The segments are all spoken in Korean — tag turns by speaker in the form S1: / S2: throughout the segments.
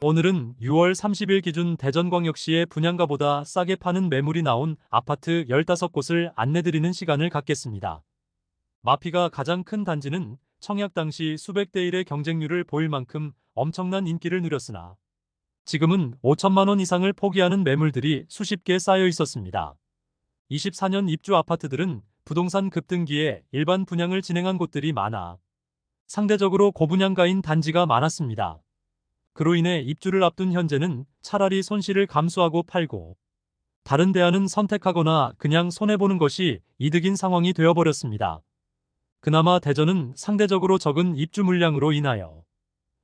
S1: 오늘은 6월 30일 기준 대전광역시의 분양가보다 싸게 파는 매물이 나온 아파트 15곳을 안내드리는 시간을 갖겠습니다. 마피가 가장 큰 단지는 청약 당시 수백 대 1의 경쟁률을 보일 만큼 엄청난 인기를 누렸으나 지금은 5천만 원 이상을 포기하는 매물들이 수십 개 쌓여 있었습니다. 24년 입주 아파트들은 부동산 급등기에 일반 분양을 진행한 곳들이 많아 상대적으로 고분양가인 단지가 많았습니다. 그로 인해 입주를 앞둔 현재는 차라리 손실을 감수하고 팔고 다른 대안은 선택하거나 그냥 손해보는 것이 이득인 상황이 되어버렸습니다. 그나마 대전은 상대적으로 적은 입주 물량으로 인하여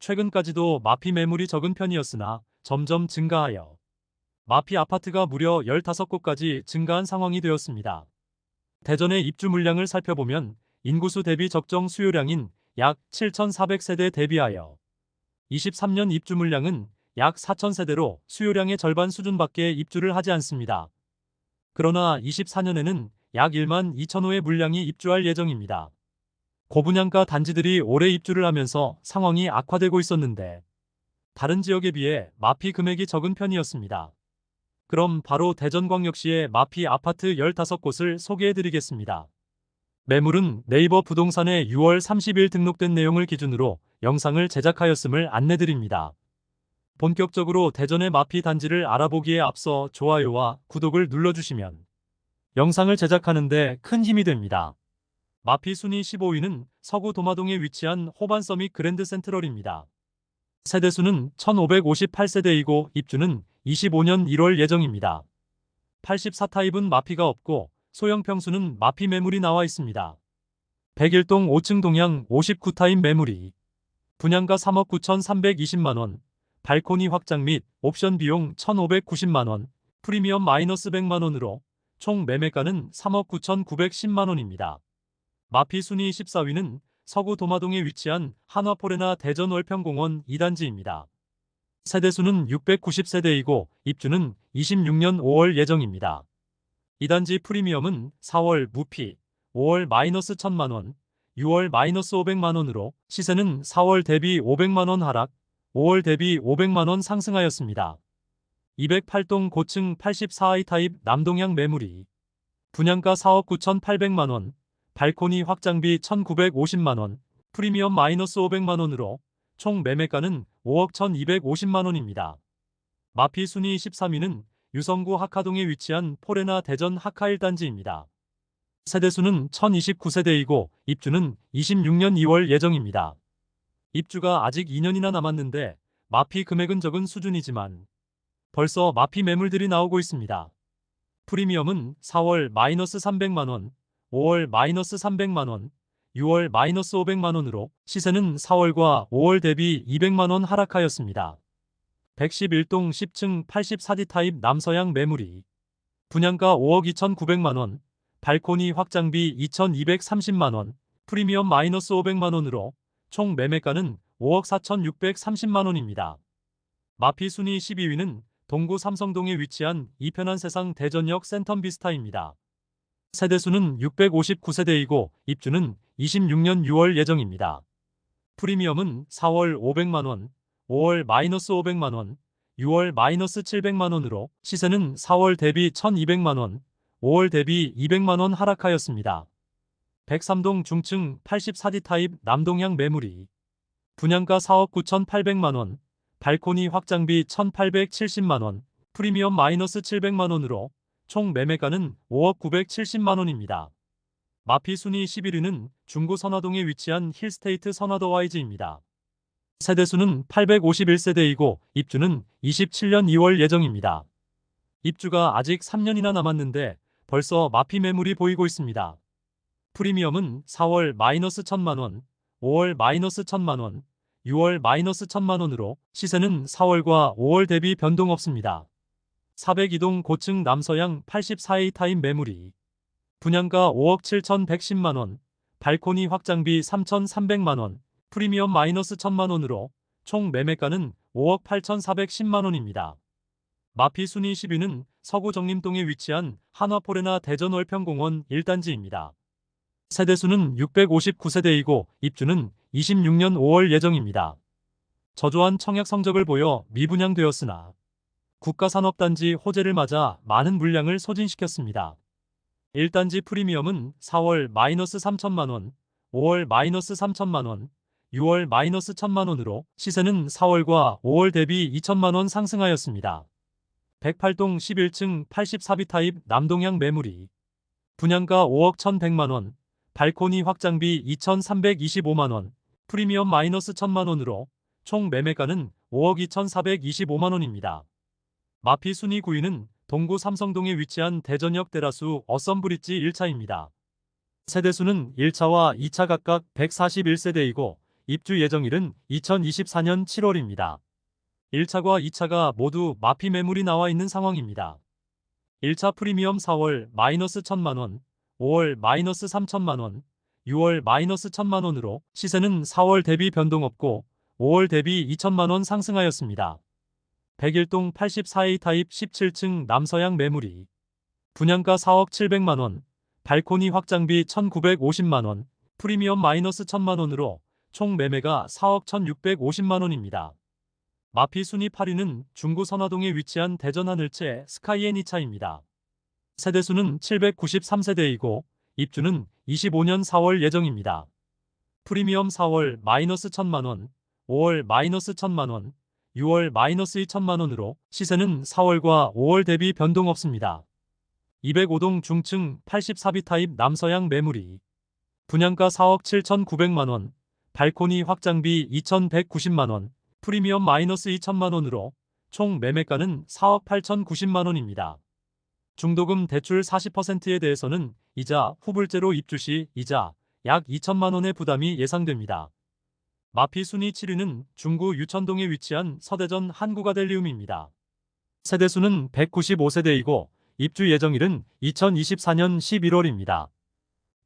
S1: 최근까지도 마피 매물이 적은 편이었으나 점점 증가하여 마피 아파트가 무려 15곳까지 증가한 상황이 되었습니다. 대전의 입주 물량을 살펴보면 인구수 대비 적정 수요량인 약 7,400세대 대비하여 23년 입주 물량은 약 4,000세대로 수요량의 절반 수준밖에 입주를 하지 않습니다. 그러나 24년에는 약 1만 2천 호의 물량이 입주할 예정입니다. 고분양가 단지들이 올해 입주를 하면서 상황이 악화되고 있었는데 다른 지역에 비해 마피 금액이 적은 편이었습니다. 그럼 바로 대전광역시의 마피 아파트 15곳을 소개해드리겠습니다. 매물은 네이버 부동산에 6월 30일 등록된 내용을 기준으로 영상을 제작하였음을 안내드립니다. 본격적으로 대전의 마피 단지를 알아보기에 앞서 좋아요와 구독을 눌러주시면 영상을 제작하는데 큰 힘이 됩니다. 마피 순위 15위는 서구 도마동에 위치한 호반 서밋 그랜드 센트럴입니다. 세대수는 1558세대이고 입주는 25년 1월 예정입니다. 84타입은 마피가 없고 소형 평수는 마피 매물이 나와 있습니다. 101동 5층 동향 59타입 매물이 분양가 3억 9,320만원, 발코니 확장 및 옵션 비용 1,590만원, 프리미엄 마이너스 100만원으로 총 매매가는 3억 9,910만원입니다. 마피 순위 14위는 서구 도마동에 위치한 한화포레나 대전 월평공원 2단지입니다. 세대수는 690세대이고 입주는 26년 5월 예정입니다. 이 단지 프리미엄은 4월 무피, 5월 마이너스 1000만원, 6월 마이너스 500만원으로 시세는 4월 대비 500만원 하락, 5월 대비 500만원 상승하였습니다. 208동 고층 84i 타입 남동향 매물이 분양가 4억 9,800만원, 발코니 확장비 1,950만원, 프리미엄 마이너스 500만원으로 총 매매가는 5억 1,250만원입니다. 마피 순위 13위는 유성구 하카동에 위치한 포레나 대전 하카 1단지입니다. 세대수는 1029세대이고 입주는 26년 2월 예정입니다. 입주가 아직 2년이나 남았는데 마피 금액은 적은 수준이지만 벌써 마피 매물들이 나오고 있습니다. 프리미엄은 4월 마이너스 300만원, 5월 마이너스 300만원, 6월 마이너스 500만원으로 시세는 4월과 5월 대비 200만원 하락하였습니다. 111동 10층 84D 타입 남서양 매물이 분양가 5억 2,900만원, 발코니 확장비 2,230만원, 프리미엄 마이너스 500만원으로 총 매매가는 5억 4,630만원입니다. 마피 순위 12위는 동구 삼성동에 위치한 이편한 세상 대전역 센텀 비스타입니다. 세대수는 659세대이고 입주는 26년 6월 예정입니다. 프리미엄은 4월 500만원, 5월 마이너스 500만원, 6월 마이너스 700만원으로 시세는 4월 대비 1200만원, 5월 대비 200만원 하락하였습니다. 103동 중층 84D 타입 남동향 매물이 분양가 4억 9,800만원, 발코니 확장비 1,870만원, 프리미엄 마이너스 700만원으로 총 매매가는 5억 970만원입니다. 마피 순위 11위는 중구 선화동에 위치한 힐스테이트 선화도 와이즈입니다. 세대수는 851세대이고 입주는 27년 2월 예정입니다. 입주가 아직 3년이나 남았는데 벌써 마피 매물이 보이고 있습니다. 프리미엄은 4월 마이너스 1000만원, 5월 마이너스 1000만원, 6월 마이너스 1000만원으로 시세는 4월과 5월 대비 변동 없습니다. 402동 고층 남서양 84A 타임 매물이 분양가 5억 7110만원, 발코니 확장비 3300만원, 프리미엄 마이너스 1000만원으로 총 매매가는 5억 8410만원입니다. 마피 순위 10위는 서구 정림동에 위치한 한화포레나 대전 월평공원 1단지입니다. 세대수는 659세대이고 입주는 26년 5월 예정입니다. 저조한 청약 성적을 보여 미분양되었으나 국가산업단지 호재를 맞아 많은 물량을 소진시켰습니다. 1단지 프리미엄은 4월 마이너스 3천만 원, 5월 마이너스 3천만 원, 6월 마이너스 1천만 원으로 시세는 4월과 5월 대비 2천만 원 상승하였습니다. 108동 11층 84비 타입 남동향 매물이 분양가 5억 1,100만 원, 발코니 확장비 2,325만 원, 프리미엄 마이너스 1천만 원으로 총 매매가는 5억 2,425만 원입니다. 마피 순위 9위는 동구 삼성동에 위치한 대전역 테라수 어썸브리지 1차입니다. 세대수는 1차와 2차 각각 141세대이고 입주 예정일은 2024년 7월입니다. 1차과 2차가 모두 마피 매물이 나와 있는 상황입니다. 1차 프리미엄 4월 마이너스 1천만원, 5월 마이너스 3천만원, 6월 마이너스 1천만원으로 시세는 4월 대비 변동 없고 5월 대비 2천만원 상승하였습니다. 101동 84A 타입 17층 남서양 매물이 분양가 4억 700만원, 발코니 확장비 1950만원, 프리미엄 마이너스 1000만원으로 총 매매가 4억 1650만원입니다. 마피 순위 8위는 중구 선화동에 위치한 대전 하늘채 스카이앤 2차입니다. 세대수는 793세대이고 입주는 25년 4월 예정입니다. 프리미엄 4월 마이너스 1000만원, 5월 마이너스 1000만원, 6월 마이너스 2천만원으로 시세는 4월과 5월 대비 변동 없습니다. 205동 중층 84비 타입 남서양 매물이 분양가 4억 7,900만원, 발코니 확장비 2,190만원, 프리미엄 마이너스 2천만원으로 총 매매가는 4억 8,090만원입니다. 중도금 대출 40%에 대해서는 이자 후불제로 입주 시 이자 약 2천만원의 부담이 예상됩니다. 마피 순위 7위는 중구 유천동에 위치한 서대전 한국아델리움입니다. 세대수는 195세대이고 입주 예정일은 2024년 11월입니다.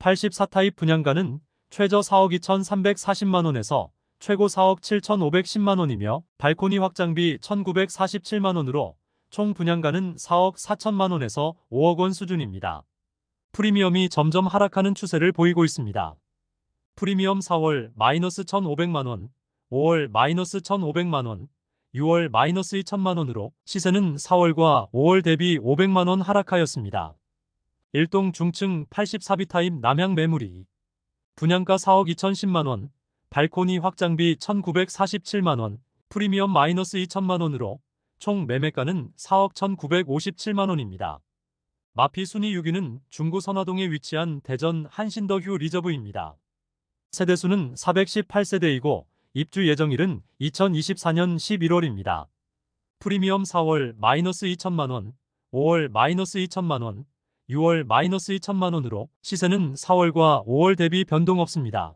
S1: 84타입 분양가는 최저 4억 2,340만원에서 최고 4억 7,510만원이며 발코니 확장비 1,947만원으로 총 분양가는 4억 4천만원에서 5억 원 수준입니다. 프리미엄이 점점 하락하는 추세를 보이고 있습니다. 프리미엄 4월 마이너스 1,500만원, 5월 마이너스 1,500만원, 6월 마이너스 2천만원으로 시세는 4월과 5월 대비 500만원 하락하였습니다. 일동 중층 84비 타입 남향 매물이 분양가 4억 2,010만원, 발코니 확장비 1,947만원, 프리미엄 마이너스 2천만원으로 총 매매가는 4억 1,957만원입니다. 마피 순위 6위는 중구 선화동에 위치한 대전 한신더휴 리저브입니다. 세대수는 418세대이고 입주 예정일은 2024년 11월입니다. 프리미엄 4월 마이너스 2천만원, 5월 마이너스 2천만원, 6월 마이너스 2천만원으로 시세는 4월과 5월 대비 변동 없습니다.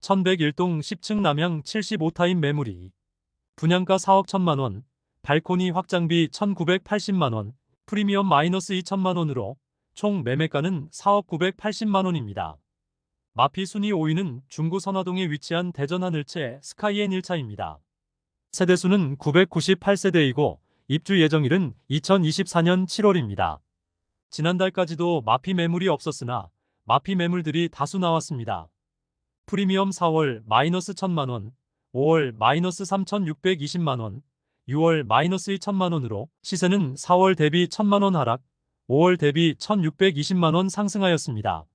S1: 1101동 10층 남향 75타임 매물이 분양가 4억 1천만원, 발코니 확장비 1980만원, 프리미엄 마이너스 2천만원으로 총 매매가는 4억 980만원입니다. 마피 순위 5위는 중구 선화동에 위치한 대전 하늘채 스카이앤 1차입니다. 세대수는 998세대이고 입주 예정일은 2024년 7월입니다. 지난달까지도 마피 매물이 없었으나 마피 매물들이 다수 나왔습니다. 프리미엄 4월 마이너스 1000만원, 5월 마이너스 3620만원, 6월 마이너스 2천만원으로 시세는 4월 대비 1000만원 하락, 5월 대비 1620만원 상승하였습니다.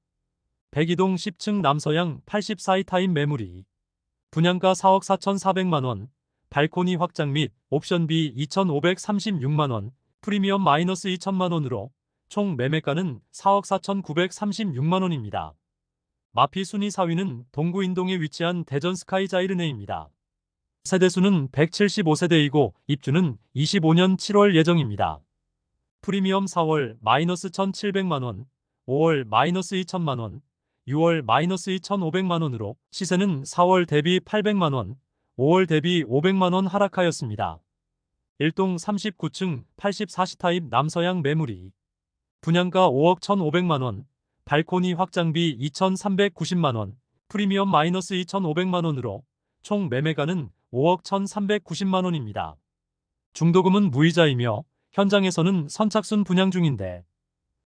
S1: 102동 10층 남서양 84이 타임 매물이 분양가 4억 4,400만원, 발코니 확장 및 옵션비 2,536만원, 프리미엄 마이너스 2천만원으로 총 매매가는 4억 4,936만원입니다. 마피 순위 4위는 동구 인동에 위치한 대전 스카이 자이르네입니다. 세대수는 175세대이고 입주는 25년 7월 예정입니다. 프리미엄 4월 마이너스 1,700만원, 5월 마이너스 2천만원, 6월 마이너스 2,500만원으로 시세는 4월 대비 800만원, 5월 대비 500만원 하락하였습니다. 1동 39층 84시 타입 남서양 매물이 분양가 5억 1,500만원, 발코니 확장비 2,390만원, 프리미엄 마이너스 2,500만원으로 총 매매가는 5억 1,390만원입니다. 중도금은 무이자이며 현장에서는 선착순 분양 중인데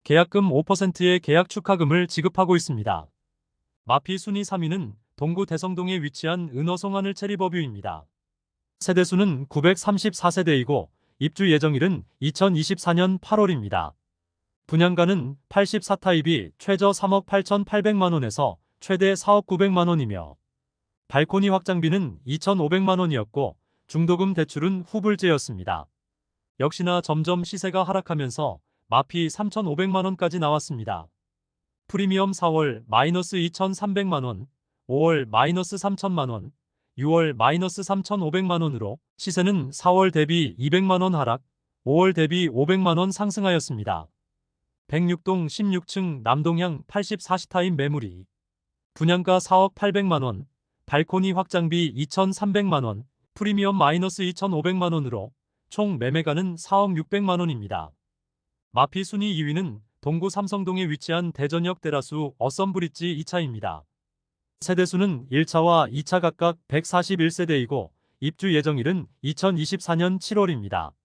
S1: 계약금 5%의 계약 축하금을 지급하고 있습니다. 마피 순위 3위는 동구 대성동에 위치한 은어송하늘 체리버뷰입니다. 세대수는 934세대이고 입주 예정일은 2024년 8월입니다. 분양가는 84타입이 최저 3억 8,800만원에서 최대 4억 900만원이며 발코니 확장비는 2,500만원이었고 중도금 대출은 후불제였습니다. 역시나 점점 시세가 하락하면서 마피 3,500만원까지 나왔습니다. 프리미엄 4월 마이너스 2,300만원, 5월 마이너스 3,000만원, 6월 마이너스 3,500만원으로 시세는 4월 대비 200만원 하락, 5월 대비 500만원 상승하였습니다. 106동 16층 남동향 84시타임 매물이 분양가 4억 800만원, 발코니 확장비 2,300만원, 프리미엄 마이너스 2,500만원으로 총 매매가는 4억 600만원입니다. 마피 순위 2위는 동구 삼성동에 위치한 대전역 테라수 어썸브리지 2차입니다. 세대수는 1차와 2차 각각 141세대이고 입주 예정일은 2024년 7월입니다.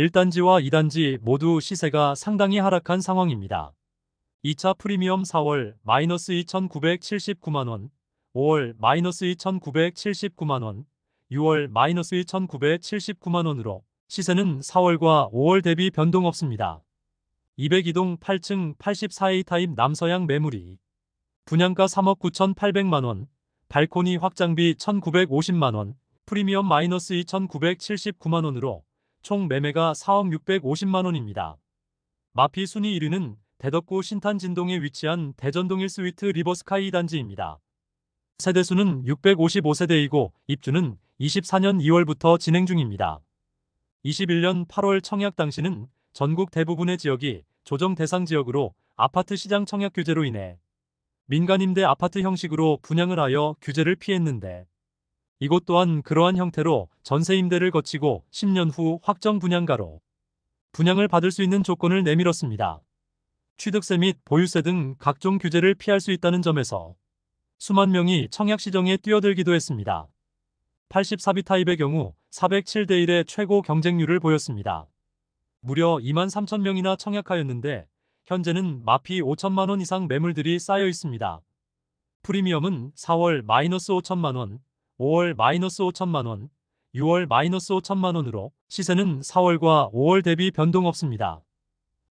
S1: 1단지와 2단지 모두 시세가 상당히 하락한 상황입니다. 2차 프리미엄 4월 마이너스 2,979만원, 5월 마이너스 2,979만원, 6월 마이너스 2,979만원으로 시세는 4월과 5월 대비 변동 없습니다. 202동 8층 84A 타입 남서양 매물이 분양가 3억 9,800만원, 발코니 확장비 1,950만원, 프리미엄 마이너스 2,979만원으로 총 매매가 4억 650만원입니다. 마피 순위 1위는 대덕구 신탄진동에 위치한 대전동 1스위트 리버스카이 단지입니다. 세대수는 655세대이고 입주는 24년 2월부터 진행 중입니다. 21년 8월 청약 당시는 전국 대부분의 지역이 조정 대상 지역으로 아파트 시장 청약 규제로 인해 민간 임대 아파트 형식으로 분양을 하여 규제를 피했는데 이곳 또한 그러한 형태로 전세 임대를 거치고 10년 후 확정 분양가로 분양을 받을 수 있는 조건을 내밀었습니다. 취득세 및 보유세 등 각종 규제를 피할 수 있다는 점에서 수만 명이 청약 시정에 뛰어들기도 했습니다. 84비 타입의 경우 407대 1의 최고 경쟁률을 보였습니다. 무려 2만 3천 명이나 청약하였는데 현재는 마피 5천만 원 이상 매물들이 쌓여 있습니다. 프리미엄은 4월 마이너스 5천만 원, 5월 마이너스 5천만 원, 6월 마이너스 5천만 원으로 시세는 4월과 5월 대비 변동 없습니다.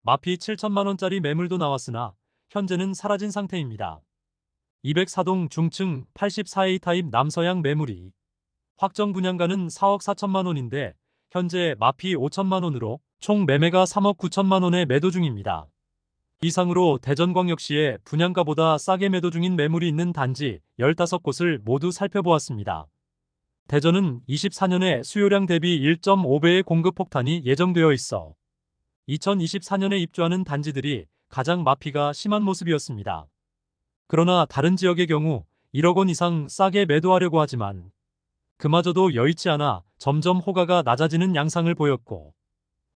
S1: 마피 7천만 원짜리 매물도 나왔으나 현재는 사라진 상태입니다. 204동 중층 84A 타입 남서양 매물이 확정 분양가는 4억 4천만 원인데 현재 마피 5천만 원으로 총 매매가 3억 9천만 원에 매도 중입니다. 이상으로 대전광역시에 분양가보다 싸게 매도 중인 매물이 있는 단지 15곳을 모두 살펴보았습니다. 대전은 24년에 수요량 대비 1.5배의 공급 폭탄이 예정되어 있어 2024년에 입주하는 단지들이 가장 마피가 심한 모습이었습니다. 그러나 다른 지역의 경우 1억 원 이상 싸게 매도하려고 하지만 그마저도 여의치 않아 점점 호가가 낮아지는 양상을 보였고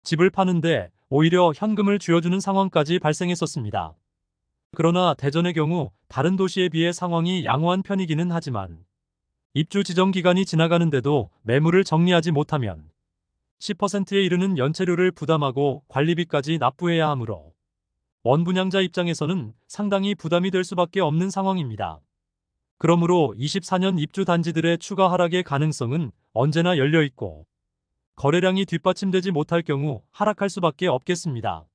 S1: 집을 파는데 오히려 현금을 쥐어주는 상황까지 발생했었습니다. 그러나 대전의 경우 다른 도시에 비해 상황이 양호한 편이기는 하지만 입주 지정 기간이 지나가는데도 매물을 정리하지 못하면 10%에 이르는 연체료를 부담하고 관리비까지 납부해야 하므로 원분양자 입장에서는 상당히 부담이 될 수밖에 없는 상황입니다. 그러므로 24년 입주 단지들의 추가 하락의 가능성은 언제나 열려 있고 거래량이 뒷받침되지 못할 경우 하락할 수밖에 없겠습니다.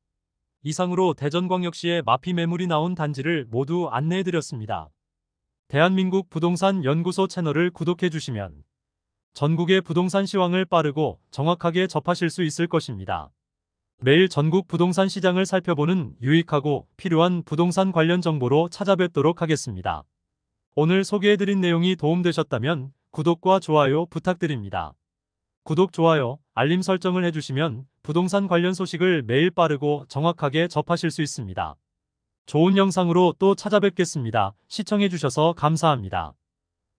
S1: 이상으로 대전광역시의 마피 매물이 나온 단지를 모두 안내해드렸습니다. 대한민국 부동산 연구소 채널을 구독해 주시면 전국의 부동산 시황을 빠르고 정확하게 접하실 수 있을 것입니다. 매일 전국 부동산 시장을 살펴보는 유익하고 필요한 부동산 관련 정보로 찾아뵙도록 하겠습니다. 오늘 소개해드린 내용이 도움되셨다면 구독과 좋아요 부탁드립니다. 구독, 좋아요, 알림 설정을 해주시면 부동산 관련 소식을 매일 빠르고 정확하게 접하실 수 있습니다. 좋은 영상으로 또 찾아뵙겠습니다. 시청해주셔서 감사합니다.